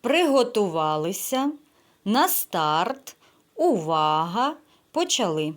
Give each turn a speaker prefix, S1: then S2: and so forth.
S1: Приготувалися. На старт. Увага! Почали.